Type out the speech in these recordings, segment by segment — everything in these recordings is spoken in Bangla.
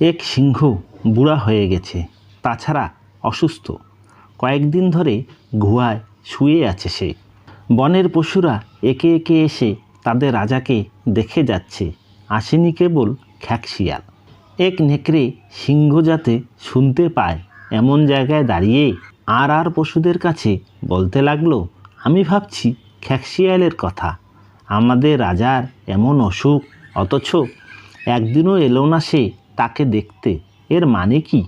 এক সিংহ বুড়া হয়ে গেছে, তাছাড়া অসুস্থ। কয়েকদিন ধরে গুহায় শুয়ে আছে সে। বনের পশুরা একে একে এসে তাদের রাজাকে দেখে যাচ্ছে, আসেনি কেবল খ্যাকশিয়াল। এক নেকড়ে সিংহ যাতে শুনতে পায়, এমন জায়গায় দাঁড়িয়ে আর আর পশুদের কাছে বলতে লাগল, আমি ভাবছি খ্যাকশিয়ালের কথা। আমাদের রাজার এমন অসুখ, অথচ একদিনও এলো না সে তাকে দেখতে। এর মানে কি?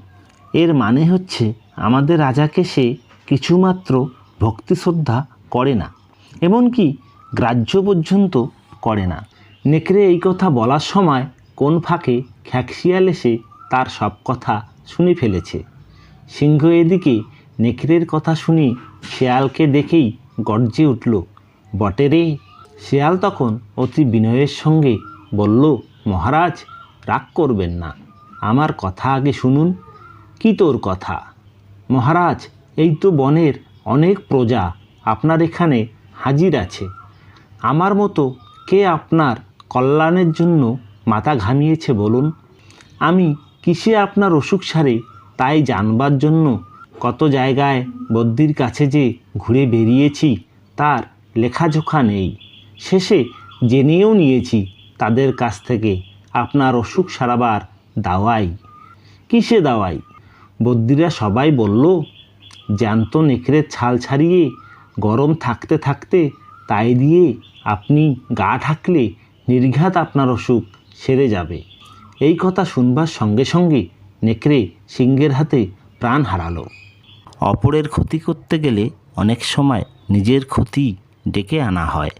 এর মানে হচ্ছে, আমাদের রাজাকে সে কিছুমাত্র ভক্তি শ্রদ্ধা করে না, এমনকি গ্রাহ্য পর্যন্ত করে না। নেকড়ে এই কথা বলার সময় কোন ফাঁকে খ্যাকশিয়াল এসে তার সব কথা শুনে ফেলেছে। সিংহ এদিকে নেকড়ের কথা শুনে শেয়ালকে দেখেই গর্জে উঠল, বটে রে! শেয়াল তখন অতি বিনয়ের সঙ্গে বলল, মহারাজ রাগ করবেন না। আমার কথা আগে শুনুন। কি তোর কথা? মহারাজ, এই তো বনের অনেক প্রজা আপনার এখানে হাজির আছে। আমার মতো কে আপনার কল্যাণের জন্য মাথা ঘামিয়েছে বলুন? আমি কিসে আপনার অসুখ সারে তাই জানবার জন্য কত জায়গায় বদ্যির কাছে যে ঘুরে বেরিয়েছি তার লেখাজোখা নেই। শেষে জেনেও নিয়েছি তাদের কাছ থেকে আপনার অসুখ সারাবার দাওয়াই। কিসে দাওয়াই? বদ্যিরা সবাই বলল, জ্যান্ত নেকড়ের ছাল ছাড়িয়ে, গরম থাকতে থাকতে তাই দিয়ে আপনি গা ঢাকলে নির্ঘাত আপনার অসুখ সেরে যাবে। এই কথা শুনবার সঙ্গে সঙ্গে নেকড়ে সিংহের হাতে প্রাণ হারালো। অপরের ক্ষতি করতে গেলে অনেক সময় নিজের ক্ষতি ডেকে আনা হয়।